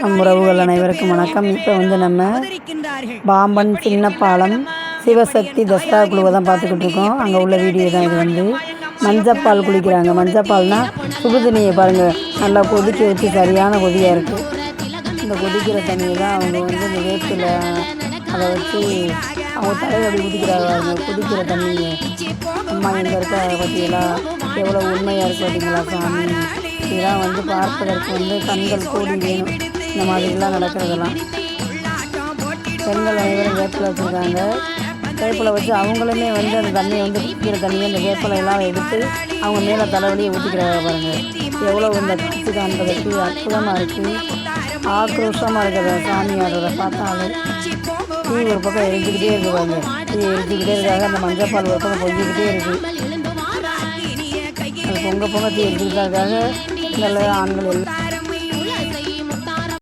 நம் உறவுகள் அனைவருக்கும் வணக்கம். இப்போ வந்து நம்ம பாம்பன் சின்னப்பாலம் சிவசக்தி தஸ்தா குழுவை தான் பார்த்துக்கிட்டு இருக்கோம். அங்கே உள்ள வீடியோ தான் இது வந்து. மஞ்சப்பால் குளிக்கிறாங்க. மஞ்சப்பால்னா சுடு தண்ணியை பாருங்கள் நல்லா கொதிக்க வச்சு சரியான கொதியாக இருக்குது இந்த கொதிக்கிற தண்ணியை தான் அவங்க வந்து இந்த வேப்பில் அதை வச்சு அவங்க தலையில் அப்படி குதிக்கிற அவங்க தண்ணியை. அம்மா எங்கே இருக்கா? பார்த்தீங்களா எவ்வளோ உண்மையாக இருக்கு பார்த்தீங்களா சாமி? இதெல்லாம் வந்து பார்ப்பதற்கு வந்து கண்கள் கூடி வேணும். இந்த மாதிரிலாம் நடக்கிறதெல்லாம். பெண்கள் அனைவரும் வேப்பில் வச்சுருக்காங்க. வேப்பில் வச்சு அவங்களுமே வந்து அந்த தண்ணியை வந்து குடிக்கிற தண்ணியை அந்த வேப்பிலை எல்லாம் எடுத்து அவங்க மேலே தலைவலியை ஊற்றிக்கிறாங்க பாருங்கள் எவ்வளோ இந்த காட்சி காண்பதற்கு அற்புதமாக இருக்குது ஆக்ரோஷமாக இருக்கிற சாமி ஆடுறத பார்த்தாலே தீ ஒரு பக்கம் எரிஞ்சிக்கிட்டே இருக்கு பாருங்க. தீ எரிஞ்சிக்கிட்டே இருக்காங்க அந்த மஞ்சப்பால் ஒரு பக்கம் பொங்கிக்கிட்டே இருக்குது அது பொங்க பொங்க தீ எரிஞ்சுக்கிட்டே நல்ல ஆண்கள் எல்லாம்